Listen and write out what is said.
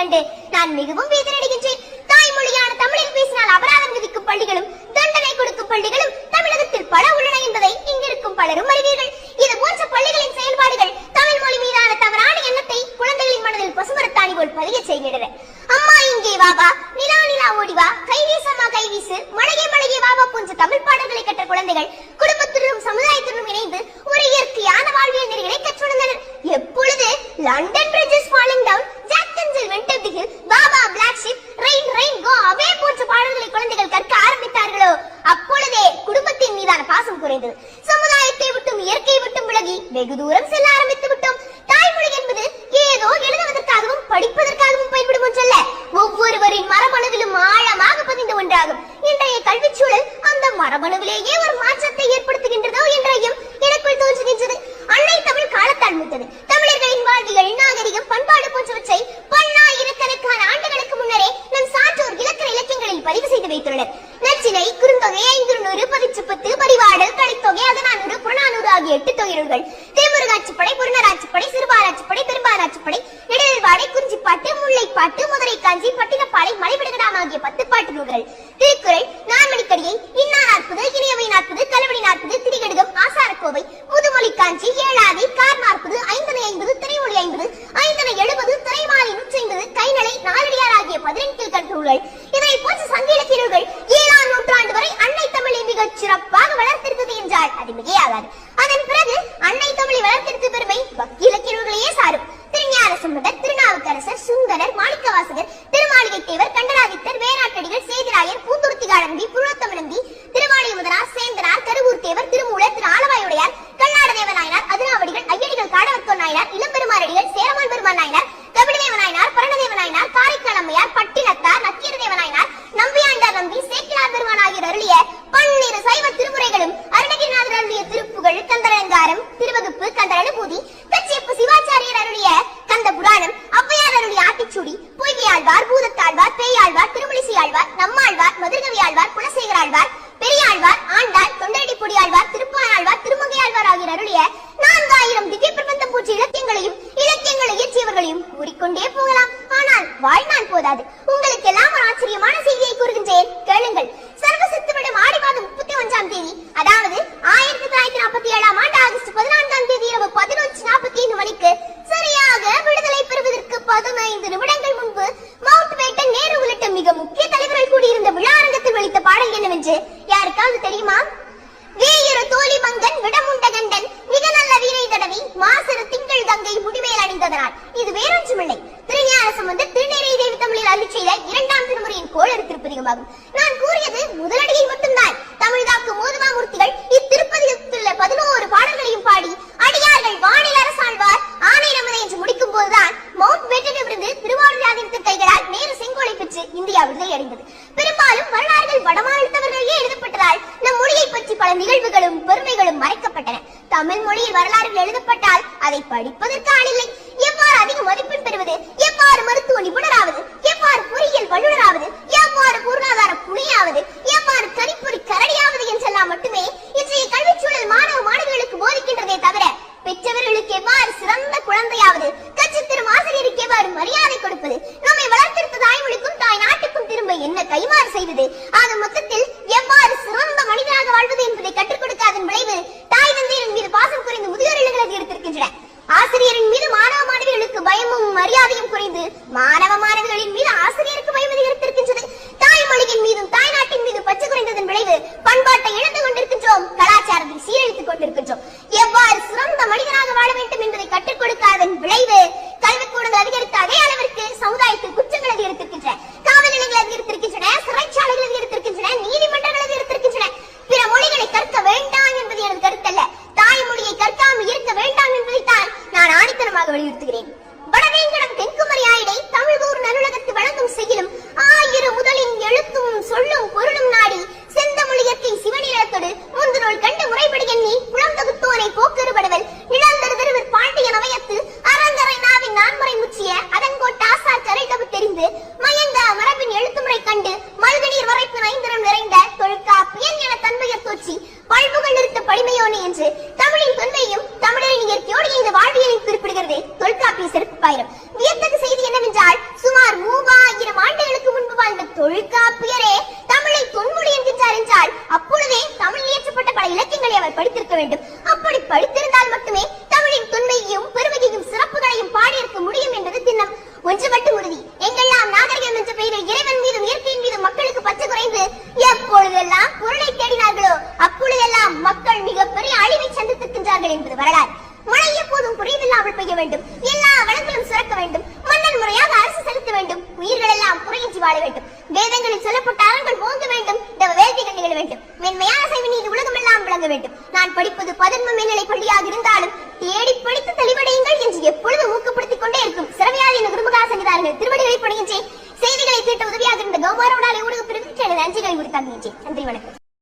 கண்டு நான் மிகவும் வேதனடைகின்றேன் தாய்மொழியான தமிழில் பேசினால் அபராதம் விதிக்கும் பள்ளிகளும் தண்டனை கொடுக்கும் பள்ளிகளும் தமிழகத்தில் பல உள்ளன என்பதை இங்கிருக்கும் பலரும் அறிவீர்கள். இது போன்ற பள்ளிகளின் செயல்பாடுகள் தமிழ் மொழி மீதான தவறான எண்ணத்தை குழந்தைகளின் மனதில் பசுமரத்தாணி போல் பதிய செய்கின்றன. அம்மா இங்கே வாபா நிலா நிலா ஓடி வா கைவீசம்மா கைவீசு மழையே மழையே வாபா போன்ற தமிழ் பாடல்களை கற்ற குழந்தைகள் குடும்பத்துடனும் சமுதாயத்துடனும் இணைந்து ஒரு இயற்கையான வாழ்வியல் நெறிகளை கற்றுணர்ந்தனர். எப்பொழுது லண்டன் குறைந்தது சமுதாயத்தை விட்டும் இயற்கை விட்டும் விலகி வெகு தூரம் செல்ல ஆரம்பித்து விட்டோம். தாய்மொழி என்பது ஏதோ எழுதுவதற்காகவும் படிப்பதற்காகவும் பயன்படும் ஒன்றல்ல ஒவ்வொருவரின் மரபணுவிலும் ஆழமாக பதிந்த ஒன்றாகும். இன்றைய கல்விச் சூழல் அந்த மரபணுவிலேயே ஒரு மாற்றத்தை ஏற்படுத்துகின்றதோ என்ற ஐயம் எனக்குள் தோன்றுகின்றது. அன்னை தமிழ் காலத்தால் மூத்தது தமிழர்களின் வாழ்வியல் நாகரிகம் பண்பாடு போன்றவற்றை பல்லாயிரக்கணக்கான ஆண்டுகளுக்கு முன்னரே நம் சான்றோர் இலக்கண இலக்கியங்களில் பதிவு செய்து வைத்துள்ளனர். நச்சினை குறுந்தொகை ஐந்து நூறு பதிச்சு பத்து பரிவாடல் கடைத்தொகை அதனானூறு புறநானூறு ஆகிய எட்டு தொகையுள்கள் திருமுருகாட்சிப்படை புறநராட்சிப்படை சிறுபாராட்சிப்படை பெரும்பாராட்சிப்படை நெடுவாடை குறிஞ்சிப்பாட்டு முல்லைப்பாட்டு மதுரை காஞ்சி பட்டினப்பாலை மலைவிடுகடாம் ஆகிய பத்து பாட்டு நூல்கள். திருக்குறள் நான்மணிக்கடியை இன்னா நாற்பது இனியவை நாற்பது கலவடி நாற்பது திரிகடுகம் ஆசாரக்கோவை முதுமொழி காஞ்சி ஏழாறு real கூடாது. உங்களுக்கு எல்லாம் ஒரு ஆச்சரியமான செய்தியை கூறுகின்றேன். கேளுங்கள். சர்வசத்துவிடம் ஆடி மாதம் முப்பத்தி ஒன்றாம் தேதி அதாவது ஆயிரத்தி தொள்ளாயிரத்தி நாற்பத்தி ஏழாம் ஆண்டு ஆகஸ்ட் பதினான்காம் தேதி இரவு பதினொன்று நாற்பத்தி ஐந்து மணிக்கு சரியாக விடுதலை பெறுவதற்கு பதினைந்து நிமிடங்கள் முன்பு மவுண்ட் பேட்டன் நேரு உள்ளிட்ட மிக முக்கிய தலைவர்கள் கூடியிருந்த விழா அரங்கத்தில் வெளித்த பாடல் என்னவென்று யாருக்காவது தெரியுமா? வேயிரு தோழி மங்கன் விடமுண்ட கண்டன் மிக நல்ல வீரை தடவி மாசரு திங்கள் தங்கை முடிமேல் அணிந்ததனால். இது வேறொன்றுமில்லை. அதிகமாகும் நான் கூறியது முதலடியை மட்டும்தான். தமிழ்தாக்கு மோதுமாமூர்த்திகள் இத்திருப்பதிகத்துள்ள பதினோரு பாடல்களையும் பாடி அடியார்கள் வானில் அரசாழ்வார் ஆணை நமது என்று முடிக்கும் போதுதான் மவுண்ட் பேட்டனிலிருந்து திருவாரூராதித்த கைகளால் நேரு செங்கோலை பெற்று இந்தியா விடுதலை அடைந்தது. பெரும்பாலும் வரலாறுகள் வடமாநிலத்தவர்களே எழுதப்பட்டதால் நம் மொழியை பற்றி பல நிகழ்வுகளும் பெருமைகளும் மறைக்கப்பட்டன. தமிழ் மொழியில் வரலாறுகள் எழுதப்பட்டால் அதை படிப்பதற்கு ஆளில்லை எவ்வாறு அதிக மதிப்பெண் பெறுவது? எவ்வாறு மருத்துவ நிபுணர் கைமாறு செய்வது ஆக மொத்தத்தில் எவ்வாறு சிறந்த மனிதனாக வாழ்வது என்பதை கற்றுக் கொடுக்காதன் விளைவு தாய் தந்தையரின் மீது பாசம் குறைந்து முதியோர் இல்லங்களுக்கு எடுத்திருக்கின்றன ஆசிரியரின் மீது மாணவ மாணவிகளுக்கு பயமும் மரியாதையும் குறைந்து மாணவ மாணவிகளின் மீது ஆசிரியருக்கு பயம் அதிகரித்திருக்கின்றது தாய் மொழியின் மீதும் தாய் நாட்டின் மீது பச்சை குறைந்ததன் விளைவு பண்பாட்டை இழந்து கொண்டிருக்கின்றோம். கலாச்சாரத்தை சீரழித்துக் கொண்டிருக்கின்றோம். எவ்வாறு சிறந்த மனிதனாக வாழ வேண்டும் என்பதை கற்றுக் கொடுக்காதன் விளைவு கல்விக்கூடங்கள் அதிகரித்த அதே அளவிற்கு நான் வலியுறுத்துகிறேன். வடவேங்கடம் தென்குமரி ஆயிடை தமிழ்கூர் நலுலகத்து வழங்கும் செய்யலும் ஆயிரம் முதலின் எழுத்தும் சொல்லும் பொருளும் நாடி செந்தமொழியத்தை சிவநிலத்தோடு முந்து நூல் கண்டு முறைப்படி எண்ணி குளம் தொகுத்தோனை போக்கறுபடுவல் நிழந்தரு திருவர் பாண்டிய நவயத்து அரங்கரை நாவின் நான்முறை முற்றிய அதன்கோட்ட ஆசார் கரை தவு தெரிந்து மயங்க மரபின் எழுத்துமுறை கண்டு மல்கநீர் வரைப்பின் ஐந்தரம் நிறைந்த தொழுக்கா தொல்காப்பியன் என தன்மையர் தோற்றி பல்புகள் நிறுத்த படிமையோனே என்று வேண்டும். எல்லா வளங்களும் சுரக்க வேண்டும். மன்னன் முறையாக அரசு செலுத்த வேண்டும். உயிர்கள் எல்லாம் புறையின்றி வாழ வேண்டும். வேதங்களில் சொல்லப்பட்ட அறங்கள் ஓங்க வேண்டும். இந்த வேள்விகள் நிகழ வேண்டும். மென்மையான செய்வனில் உலகம் எல்லாம் விளங்க வேண்டும். நான் படிப்பது பதன்ம மேல்நிலை பள்ளியாக